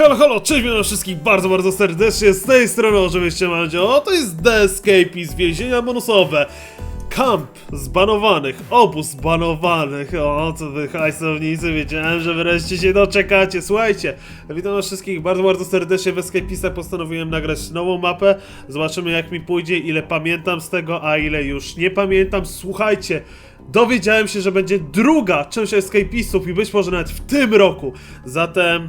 Halo, halo, cześć witam wszystkich bardzo, bardzo serdecznie, z tej strony oczywiście Mandzio, to jest The Escape z więzienia bonusowe. Kamp zbanowanych, obóz zbanowanych, o co wy hajsownicy, wiedziałem, że wreszcie się doczekacie, słuchajcie, witam was wszystkich bardzo, bardzo serdecznie w Escape'istach, postanowiłem nagrać nową mapę, zobaczymy jak mi pójdzie, ile pamiętam z tego, a ile już nie pamiętam, słuchajcie, dowiedziałem się, że będzie druga część Escape'istów i być może nawet w tym roku, zatem...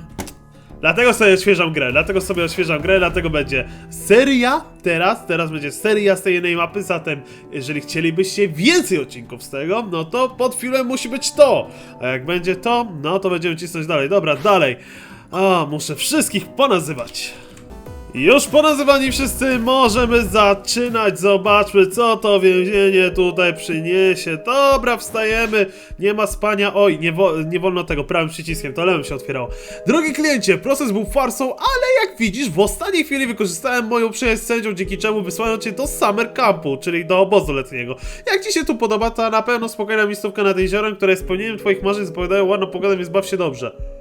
Dlatego sobie odświeżam grę, dlatego sobie odświeżam grę, dlatego będzie seria teraz, teraz będzie seria z tej jednej mapy, zatem jeżeli chcielibyście więcej odcinków z tego, no to pod filmem musi być to, a jak będzie to, no to będziemy cisnąć dalej, dobra, dalej. A, muszę wszystkich ponazywać. Już ponazywani wszyscy możemy zaczynać. Zobaczmy, co to więzienie tutaj przyniesie. Dobra, wstajemy. Nie ma spania. Oj, nie, wo nie wolno tego prawym przyciskiem, to lewym się otwierało. Drogi kliencie, proces był farsą, ale jak widzisz, w ostatniej chwili wykorzystałem moją przyjaźń z sędzią, dzięki czemu wysłałem cię do Summer Campu, czyli do obozu letniego. Jak ci się tu podoba, to na pewno spokojna miejscówka nad jeziorem, która jest spełnieniem twoich marzeń, zapowiadają ładną pogodę, więc baw się dobrze.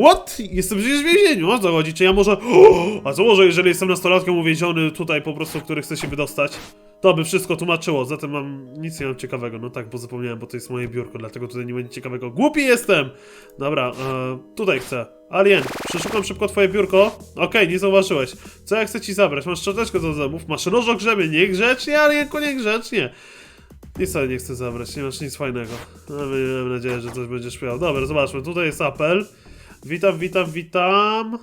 What? Jestem przecież w więzieniu, o co chodzi? Czy ja może... A co może, jeżeli jestem nastolatkiem uwięziony tutaj po prostu, który chce się wydostać? To by wszystko tłumaczyło, zatem mam... nic nie mam ciekawego. No tak, bo zapomniałem, bo to jest moje biurko, dlatego tutaj nie będzie ciekawego. Głupi jestem! Dobra, e, tutaj chcę. Alien, przeszukam szybko twoje biurko. Okej, nie zauważyłeś. Co ja chcę ci zabrać? Masz szczoteczkę do zębów, masz noż grzebie, niegrzecznie, Alienko, niegrzecznie. Nic sobie nie chcę zabrać, nie masz nic fajnego. No, mam nadzieję, że coś będziesz miał. Dobra, zobaczmy, tutaj jest apel. Witam, witam, witam.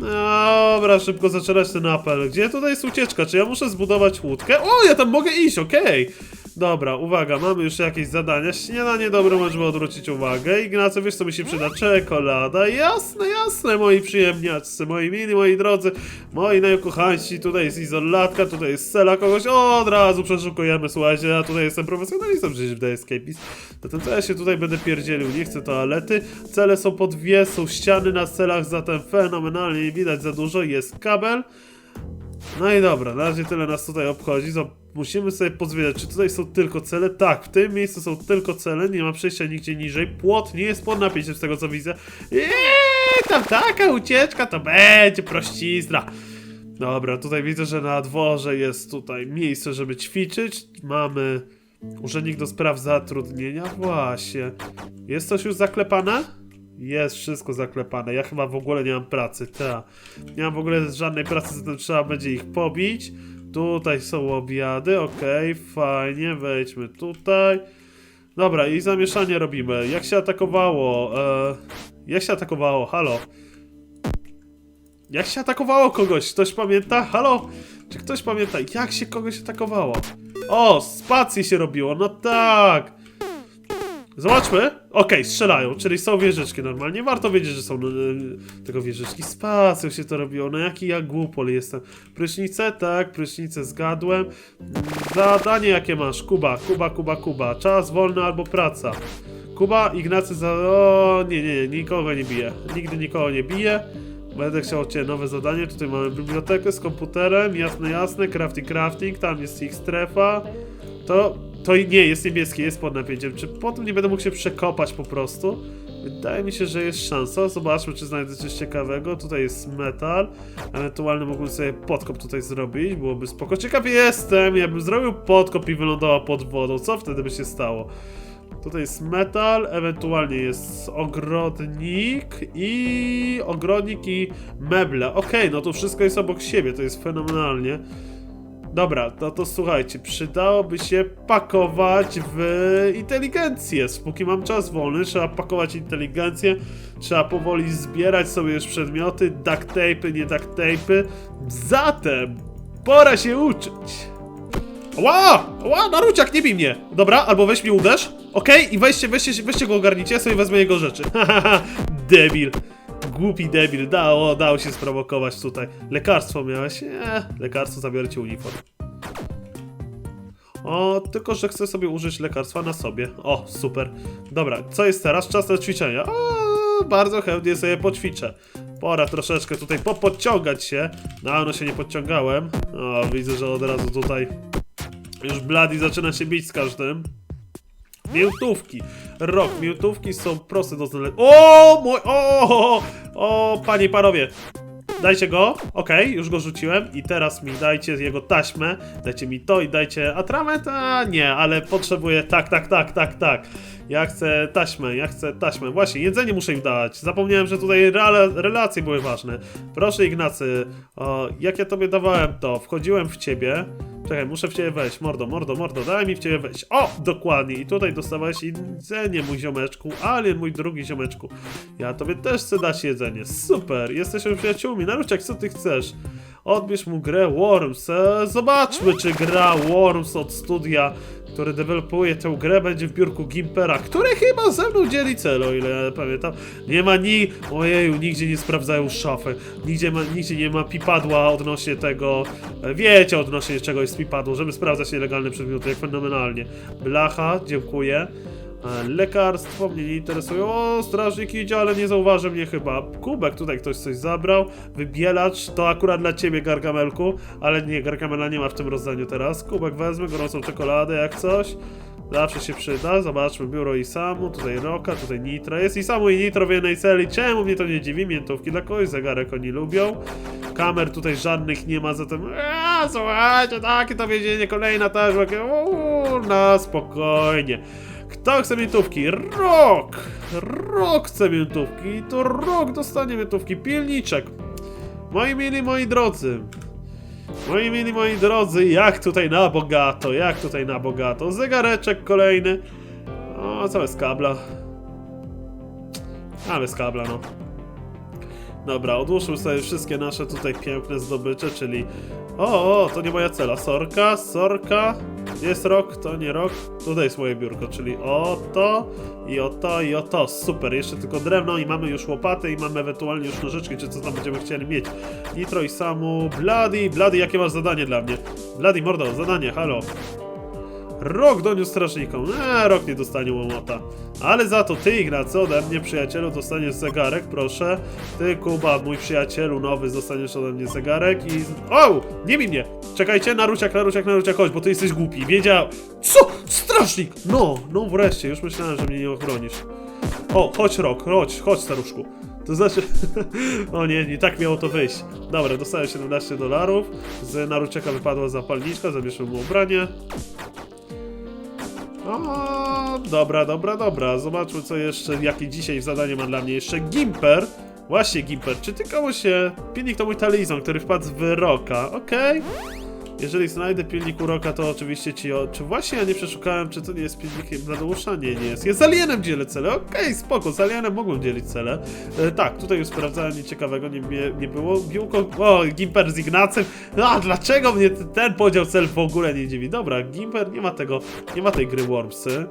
Dobra, szybko zaczynać ten apel. Gdzie tutaj jest ucieczka? Czy ja muszę zbudować łódkę? O, ja tam mogę iść, okej. Dobra, uwaga, mamy już jakieś zadania. Śniadanie dobre, możemy odwrócić uwagę. Ignacy, wiesz co mi się przyda? Czekolada. Jasne, jasne, moi przyjemniacy, moi mili, moi drodzy, moi najukochańsi. Tutaj jest izolatka, tutaj jest cela kogoś. O, od razu przeszukujemy, słuchajcie, ja tutaj jestem profesjonalistą przecież w The Escapist. Zatem co ja się tutaj będę pierdzielił? Nie chcę toalety. Cele są po dwie, są ściany na celach, zatem fenomenalnie nie widać za dużo. Jest kabel. No i dobra, na razie tyle nas tutaj obchodzi. Zo- Musimy sobie pozwiedzać, czy tutaj są tylko cele? Tak, w tym miejscu są tylko cele, nie ma przejścia nigdzie niżej. Płot nie jest pod napięciem z tego co widzę. Eee, tam taka ucieczka to będzie prościzna. Dobra, tutaj widzę, że na dworze jest tutaj miejsce, żeby ćwiczyć. Mamy urzędnik do spraw zatrudnienia. Właśnie. Jest coś już zaklepane? Jest wszystko zaklepane. Ja chyba w ogóle nie mam pracy. Ta. Nie mam w ogóle żadnej pracy, zatem trzeba będzie ich pobić. Tutaj są obiady, okej, fajnie, wejdźmy tutaj. Dobra, i zamieszanie robimy. Jak się atakowało? E, jak się atakowało? Halo? Jak się atakowało kogoś? Ktoś pamięta? Halo? Czy ktoś pamięta, jak się kogoś atakowało? O, spację się robiło, no tak! Zobaczmy. Okej, strzelają, czyli są wieżyczki normalnie. Warto wiedzieć, że są e, tego wieżyczki. Spacją się to robiło. No jaki ja głupol jestem. Prysznice? Tak, prysznice zgadłem. Zadanie jakie masz? Kuba, Kuba, Kuba, Kuba. Czas wolny albo praca. Kuba, Ignacy za... O, nie, nie, nie, nikogo nie bije. Nigdy nikogo nie bije. Będę chciał od Ciebie nowe zadanie. Tutaj mamy bibliotekę z komputerem. Jasne, jasne. Crafting, crafting. Tam jest ich strefa. To, to i nie jest niebieskie, jest pod napięciem. Czy potem nie będę mógł się przekopać po prostu? Wydaje mi się, że jest szansa. Zobaczmy, czy znajdę coś ciekawego. Tutaj jest metal. Ewentualnie mógłbym sobie podkop tutaj zrobić. Byłoby spoko. Ciekaw jestem. Ja bym zrobił podkop i wylądował pod wodą. Co wtedy by się stało? Tutaj jest metal, ewentualnie jest ogrodnik i ogrodnik i meble. Okej, no to wszystko jest obok siebie, to jest fenomenalnie. Dobra, no to słuchajcie, przydałoby się pakować w inteligencję. Póki mam czas wolny, trzeba pakować inteligencję, trzeba powoli zbierać sobie już przedmioty, duct tape'y, nie duct tape'y. Zatem, pora się uczyć. Ła! Ła, Naruciak, nie bij mnie! Dobra, albo weź mnie uderz. Okej, i weźcie, weźcie, weźcie go ogarnijcie, ja sobie wezmę jego rzeczy. Hahaha, debil. Głupi debil, dało, dało się sprowokować tutaj. Lekarstwo miałeś? Nie, lekarstwo zabiorę ci uniform. O, tylko że chcę sobie użyć lekarstwa na sobie. O, super. Dobra, co jest teraz? Czas na ćwiczenia. O, bardzo chętnie sobie poćwiczę. Pora troszeczkę tutaj popodciągać się. Dawno się nie podciągałem. O, widzę, że od razu tutaj już Bloody zaczyna się bić z każdym. Miętówki. Rok. Miętówki są proste do znalezienia. O, mój, o, O, panie i panowie, Dajcie go, okej, już go rzuciłem i teraz mi dajcie jego taśmę, dajcie mi to i dajcie atrament, a nie, ale potrzebuję, tak, tak, tak, tak, tak. Ja chcę taśmę, ja chcę taśmę. Właśnie, jedzenie muszę im dać. Zapomniałem, że tutaj reale, relacje były ważne. Proszę Ignacy, o, jak ja tobie dawałem to, wchodziłem w ciebie. Czekaj, muszę w ciebie wejść. Mordo, mordo, mordo, daj mi w ciebie wejść. O, dokładnie. I tutaj dostawałeś jedzenie, mój ziomeczku, ale mój drugi ziomeczku. Ja tobie też chcę dać jedzenie. Super, jesteśmy przyjaciółmi. Naruciak, co ty chcesz? Odbierz mu grę Worms. E, zobaczmy, czy gra Worms od studia, który dewelopuje tę grę, będzie w biurku Gimpera, który chyba ze mną dzieli cel, o ile pamiętam. Nie ma ni... Ojeju, nigdzie nie sprawdzają szafy. Nigdzie, ma, nigdzie nie ma pipadła odnośnie tego... e, Wiecie odnośnie czego jest pipadło, żeby sprawdzać nielegalne przedmioty, jak fenomenalnie. Blacha, dziękuję. E, Lekarstwo mnie nie interesują. O, strażnik idzie, ale nie zauważy mnie chyba. Kubek, tutaj ktoś coś zabrał. Wybielacz, to akurat dla ciebie, Gargamelku. Ale nie, Gargamela nie ma w tym rozdaniu teraz. Kubek wezmę, gorącą czekoladę, jak coś. Zawsze się przyda. Zobaczmy, biuro Isamu, tutaj Roka, tutaj Nitro. Jest Isamu i Nitro w jednej celi. Czemu mnie to nie dziwi? Miętówki dla kogoś, zegarek oni lubią. Kamer tutaj żadnych nie ma, zatem... Eee, słuchajcie, takie to więzienie, kolejna taśma. Uuu, no spokojnie. Kto chce miętówki? Rok! Rok chce i to rok dostanie miętówki. Pilniczek. Moi mili, moi drodzy. Moi mili, moi drodzy, jak tutaj na bogato, jak tutaj na bogato. Zegareczek kolejny. O, co jest kabla? A, bez kabla, no. Dobra, odłóżmy sobie wszystkie nasze tutaj piękne zdobycze, czyli... O, o, to nie moja cela. Sorka, sorka. Jest rok, to nie rok. Tutaj jest moje biurko, czyli o to i o to i o to. Super, jeszcze tylko drewno i mamy już łopaty i mamy ewentualnie już nożyczki, czy co tam będziemy chcieli mieć. Nitro i Samu. Bloody, Bloody, jakie masz zadanie dla mnie? Bloody, mordo, zadanie, halo. Rok doniósł strażnikom. Eee, rok nie dostanie łomota. Ale za to ty, Ignacy, ode mnie, przyjacielu, dostaniesz zegarek, proszę. Ty, Kuba, mój przyjacielu nowy, dostaniesz ode mnie zegarek i... O! Nie bij mnie! Czekajcie, naruciak, naruciak, naruciak, chodź, bo ty jesteś głupi. Wiedział... Co? Strażnik! No, no wreszcie, już myślałem, że mnie nie ochronisz. O, chodź, Rok, chodź, chodź, staruszku. To znaczy... o nie, nie tak miało to wyjść. Dobra, dostałem 17 dolarów. Z naruciaka wypadła zapalniczka, zabierzmy mu ubranie. O, dobra, dobra, dobra. Zobaczmy, co jeszcze, jakie dzisiaj zadanie ma dla mnie jeszcze Gimper. Właśnie, Gimper, czy ty komuś się... Pilnik to mój talizon, który wpadł z wyroka, okej? Jeżeli znajdę pilnik uroka, to oczywiście ci o... Czy właśnie ja nie przeszukałem, czy to nie jest pilnikiem Bladeusza? Nie, nie jest. Z alienem dzielę cele, okej, spoko, z alienem mogłem dzielić cele. E, tak, tutaj już sprawdzałem, nic ciekawego nie, nie, nie było. Biłko... O, Gimper z Ignacym. A, dlaczego mnie ten podział cel w ogóle nie dziwi? Dobra, Gimper nie ma tego, nie ma tej gry Wormsy.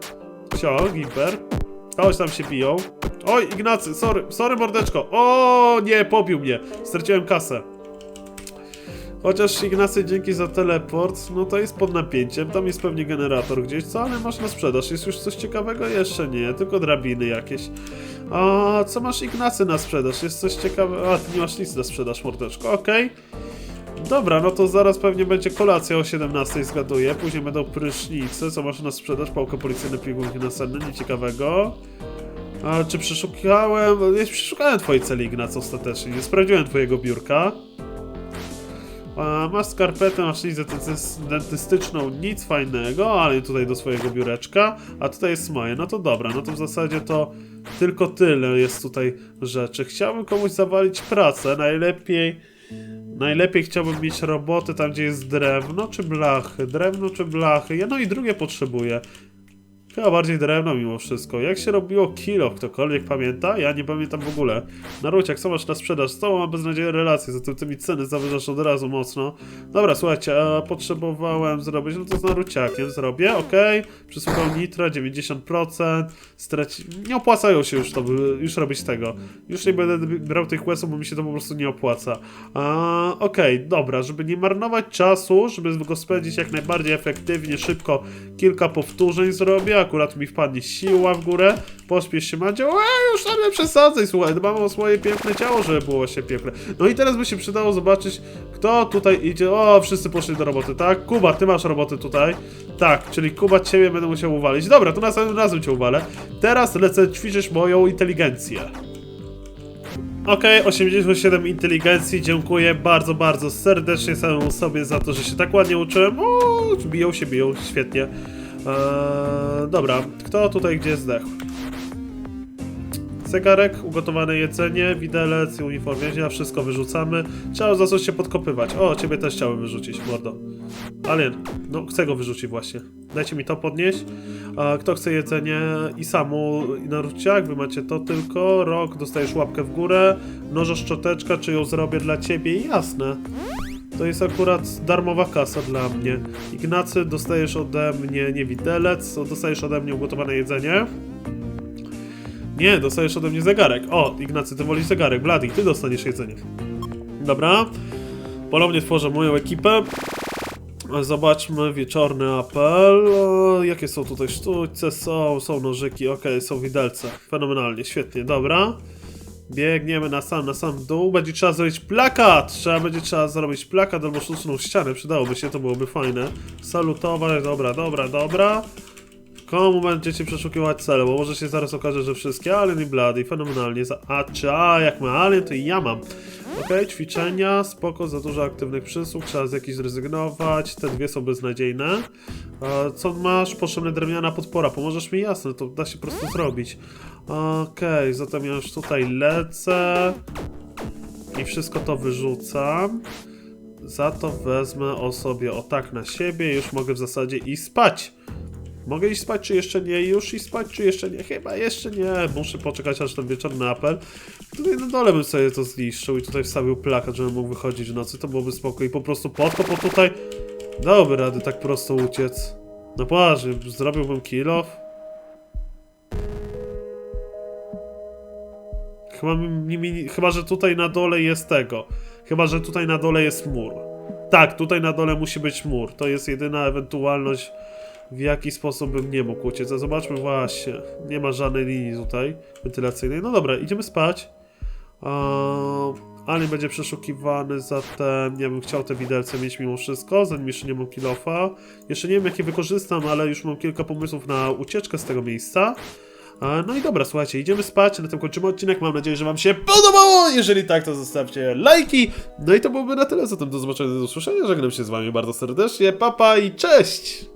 Sio, Gimper. Kogoś tam się biją. Oj, Ignacy, sorry, sorry mordeczko. O, nie, pobił mnie. Straciłem kasę. Chociaż Ignacy dzięki za teleport, no to jest pod napięciem, tam jest pewnie generator gdzieś, co, ale masz na sprzedaż, jest już coś ciekawego? Jeszcze nie, tylko drabiny jakieś. A co masz Ignacy na sprzedaż? Jest coś ciekawego? A, ty nie masz nic na sprzedaż, mordeczko, okej. Dobra, no to zaraz pewnie będzie kolacja o 17 zgaduję, później będą prysznice, co masz na sprzedaż, pałkę policyjne, pigułki nasenne, nic ciekawego. A czy przeszukałem? Nie przeszukałem twojej celi, Ignacy, ostatecznie, nie sprawdziłem twojego biurka. Masz skarpetę, masz dentys- dentystyczną, nic fajnego, ale tutaj do swojego biureczka, a tutaj jest moje. No to dobra, no to w zasadzie to tylko tyle jest tutaj rzeczy. Chciałbym komuś zawalić pracę, najlepiej... Najlepiej chciałbym mieć roboty tam, gdzie jest drewno czy blachy. Drewno czy blachy. Jedno i drugie potrzebuję. Chyba bardziej drewno mimo wszystko. Jak się robiło kilo, ktokolwiek pamięta? Ja nie pamiętam w ogóle. Naruciak, co masz na sprzedaż? Z tobą mam beznadziejne relacje, zatem ty mi ceny zawyżasz od razu mocno. Dobra, słuchajcie, a potrzebowałem zrobić, no to z Naruciakiem zrobię, okej. Przysłuchał Nitra, 90%. Straci... Nie opłacają się już to, już robić tego. Już nie będę brał tych questów, bo mi się to po prostu nie opłaca. A, Okej, dobra, żeby nie marnować czasu, żeby go spędzić jak najbardziej efektywnie, szybko, kilka powtórzeń zrobię, akurat mi wpadnie siła w górę, pośpiesz się Madzio, eee, już tam nie przesadzaj, słuchaj, dbam o swoje piękne ciało, żeby było się piękne. No i teraz by się przydało zobaczyć, kto tutaj idzie, o, wszyscy poszli do roboty, tak? Kuba, ty masz roboty tutaj, tak, czyli Kuba, ciebie będę musiał uwalić, dobra, to następnym razem cię uwalę, teraz lecę ćwiczyć moją inteligencję. Okej, 87 inteligencji, dziękuję bardzo, bardzo serdecznie samemu sobie za to, że się tak ładnie uczyłem. O, biją się, biją, świetnie. Eee, dobra, kto tutaj gdzie zdechł? Zegarek, ugotowane jedzenie, widelec uniform więźnia, wszystko wyrzucamy. Trzeba za coś się podkopywać. O, ciebie też chciałem wyrzucić, mordo. Alien, no chcę go wyrzucić właśnie. Dajcie mi to podnieść. A kto chce jedzenie i samu i na ruciach, wy macie to tylko. Rok, dostajesz łapkę w górę. Nożo szczoteczka, czy ją zrobię dla ciebie? Jasne. To jest akurat darmowa kasa dla mnie. Ignacy, dostajesz ode mnie nie widelec, dostajesz ode mnie ugotowane jedzenie. Nie, dostajesz ode mnie zegarek. O, Ignacy, ty wolisz zegarek. Blady, ty dostaniesz jedzenie. Dobra. Ponownie tworzę moją ekipę. Zobaczmy wieczorny apel. O, jakie są tutaj sztućce? Są, są nożyki, okej, są widelce. Fenomenalnie, świetnie, dobra. Biegniemy na sam, na sam dół. Będzie trzeba zrobić plakat! Trzeba będzie trzeba zrobić plakat albo sztuczną ścianę. Przydałoby się, to byłoby fajne. Salutować, dobra, dobra, dobra. Komu będziecie przeszukiwać cele? Bo może się zaraz okaże, że wszystkie Alien i Bloody, fenomenalnie. Za- A czy A, jak ma Alien, to i ja mam. Okej, ćwiczenia, spoko, za dużo aktywnych przysług, trzeba z jakichś zrezygnować, te dwie są beznadziejne. A co masz? Potrzebna drewniana podpora, pomożesz mi? Jasne, to da się po prostu zrobić. Okej, zatem ja już tutaj lecę i wszystko to wyrzucam. Za to wezmę o sobie o tak na siebie, już mogę w zasadzie i spać. Mogę iść spać, czy jeszcze nie? Już iść spać, czy jeszcze nie? Chyba jeszcze nie. Muszę poczekać aż ten wieczorny apel. Tutaj na dole bym sobie to zniszczył i tutaj wstawił plakat, żebym mógł wychodzić w nocy. To byłoby spoko. I po prostu podkop o tutaj. Dałoby rady tak prosto uciec. No poważnie, zrobiłbym kill off. Chyba, chyba, że tutaj na dole jest tego. Chyba, że tutaj na dole jest mur. Tak, tutaj na dole musi być mur. To jest jedyna ewentualność, w jaki sposób bym nie mógł uciec. A zobaczmy właśnie. Nie ma żadnej linii tutaj wentylacyjnej. No dobra, idziemy spać. Eee, Alien będzie przeszukiwany, zatem ja bym chciał te widelce mieć mimo wszystko, zanim jeszcze nie mam kilofa. Jeszcze nie wiem jakie wykorzystam, ale już mam kilka pomysłów na ucieczkę z tego miejsca. No i dobra, słuchajcie, idziemy spać, na tym kończymy odcinek, mam nadzieję, że wam się podobało, jeżeli tak, to zostawcie lajki, no i to byłoby na tyle, zatem do zobaczenia, do usłyszenia, żegnam się z wami bardzo serdecznie, papa i cześć!